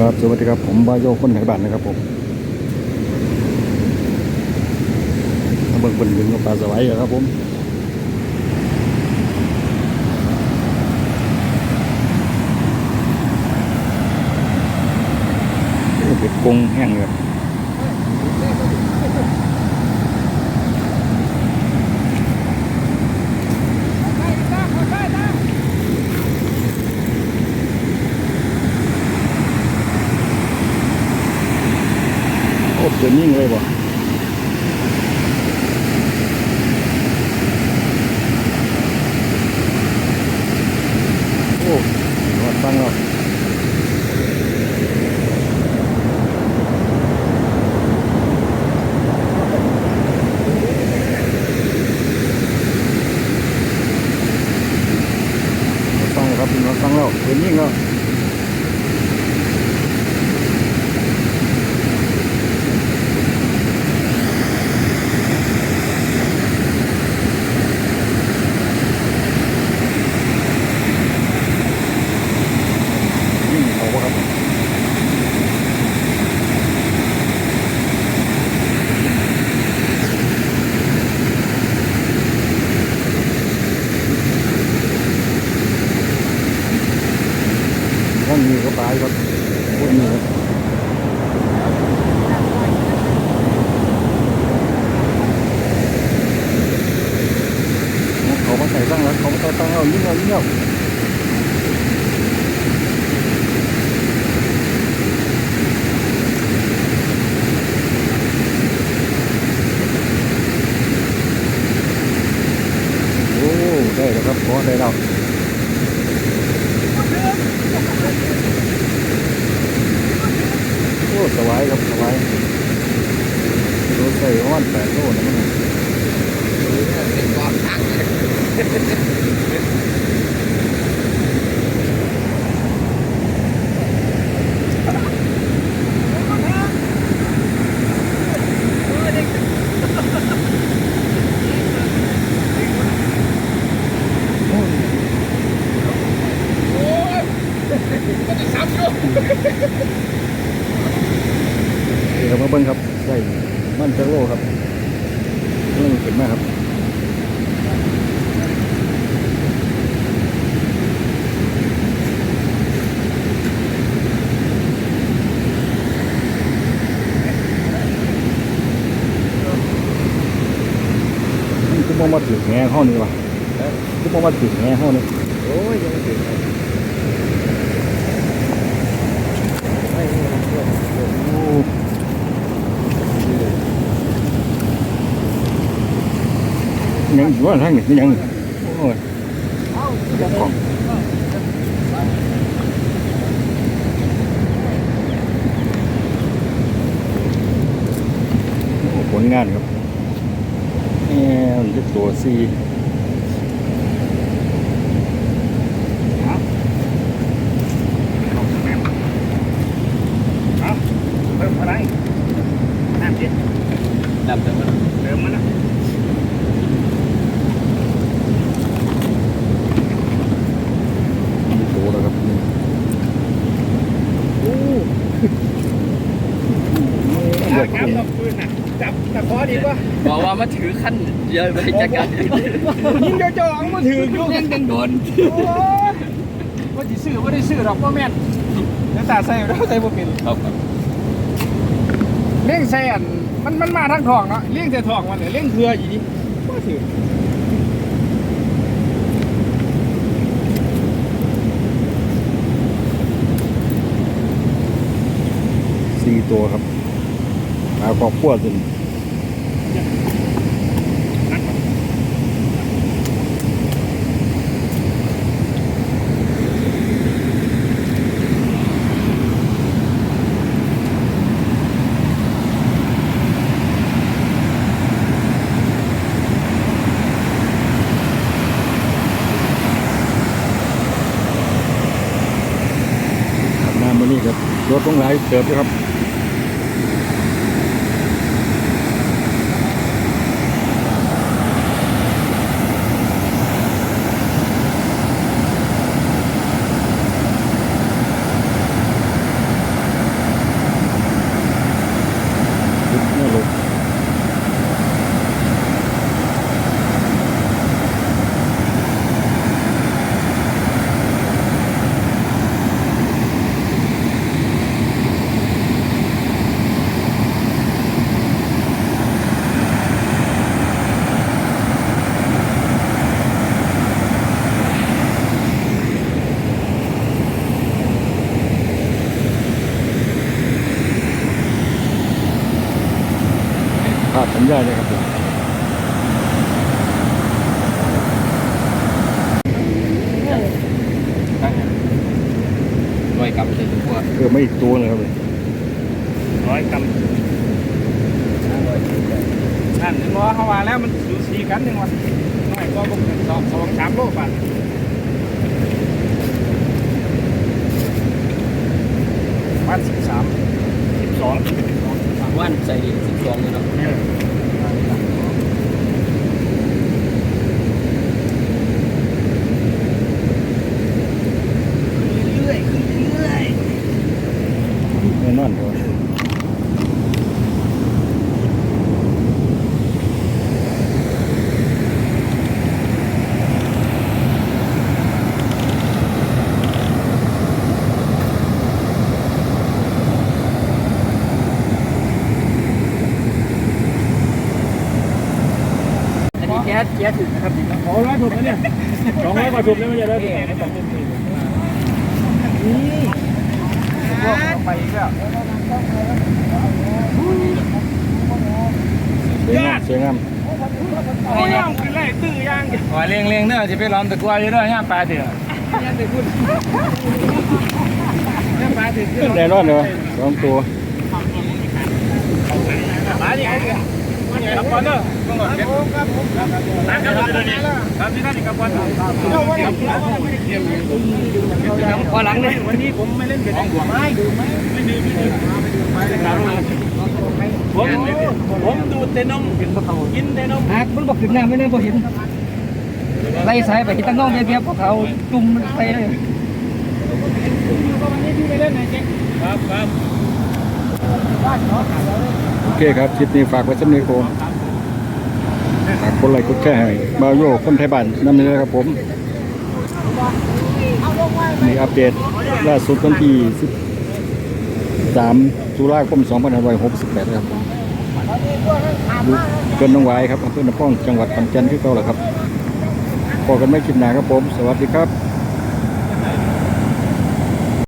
ครับสวัสดีครับผมบายโยคนไหนบ้านนะครับผมเบิ่งบนดึงกับปลาสวายครับผมเป็ดกงแห้งเลย โอ้เกินยิ่งเลยบ่โอ้รอดฟังแล้วรอดฟังแล้วครับรอดฟังแล้วเกินยิ่งแล้ว ยิ่งเอาวะครับ ท่านมีก็ตายครับพวกนี้ครับเขามาใส่ตั้งแล้วเขามาใส่ตั้งแล้วยิ่งเอายิ่งเอา โอ้ได้แล้วครับพอได้แล้วโอ้สบายครับสบายรถใส่ห้อนแปดโลนะมัน เดี๋ยวมาเบิ้งครับใส่มันจะโลครับเรื่องขึ้นมาครับมันคือบ่มาถึงแง่ห้องนี้วะคือบ่มาถึงแง่ห้องนี้โอ้ยยังถึงครับไม่ไม่ไม่ไม่ โอ้ ยังอยู่ว่าทางนี้ยังโอ้ยเจ้าของผลงานครับแอมเล็กตัวซี เพิ่มอะไรน้ำเย็น ดับแต่มัน เติมมันนะ มีโตแล้วครับนี่โอ้ ดจับคืนน่ะจับตะขอดีกว่าบอกว่ามาถือขั้นเยอะไปจัดการยิงจ้าๆเอามาถือลูกยังยังโดนว่าสิซื้อว่าได้ซื้อหรอกพ่อแม่นเดี๋ยวตาใส่เราใส่บ่เป็นครับเลี้ยงใส่อันมันมันมาทั้งทองเนาะเลี้ยงแต่ทองมันเนี่ยเลี้ยงเครืออยู่ดิว่าถือสี่ตัวครับ หาครอบครัวจนขับน้ำมานี่ครับรถต้องไหลายเติบด้วยครับ คุณยายเลยครับผมรอยกำเลยทุกคนเออไม่อีกตัวเลยครับเลยร้อยกำนั่นเห็นบ่เขาว่าแล้วมันสูสีกันยังวะน้อยกว่าพวกนั้นสองสองสามโลบาทวันสิบสามสิบสองว่านใส่สิบสองเลยเนาะ เรื่อยๆขึ้นเรื่อย แน่น อนครับอันนี้แก๊สแก๊สถึงนะครับนี่ๆโอ้ร้อยถูกแล้วเนี่ยสองร้อยกว่าถูกแล้วไม่ใช่ร้อยถูกนี่พวกเอา ไปอีกแล้วสวยงามสวยงามโอ้ยย่างคือไรตื้อย่างอ๋อเลี้ยงเลี้ยงเนื้อจะไปล้อมตะกัวอยู่ด้วยย่างปลาเถื่อนย่างตะกุนย่างปลาเถื่อนแน่นอนเลยสองตัวปลาดิค รับก่อนเด้อต้องก่อนครับผมครับผมครับครับครับนี่ครับที่นั่นครับก่อนพอหลังเลยวันนี้ผมไม่เล่นเป็นหัวไม้ดูไหมไม่ดูไม่ดูผมผมดูแต่นมกินกินแต่นมหากมันบอกถึงน้ำไม่ได้บอกเห็นไล่สายไปที่ตั้งน้องเบียบๆพวกเขาจุ่มไปเลยครับครับ โอเคครับคลิปนี้ฝากไว้สักนิดครับผมฝากกดไลค์กดแชร์ให้บาโยคนไทยบ้านนั่นเลยครับผมมีอัปเดตล่าสุดวันที่13ตุลาคม2568ครับผมอยู่เกินน้องหวายครับอำเภอหนองป้องจังหวัดขอนแก่นคือเก่าแหละครับพอกันไม่คลิปหนาครับผม สวัสดีครับ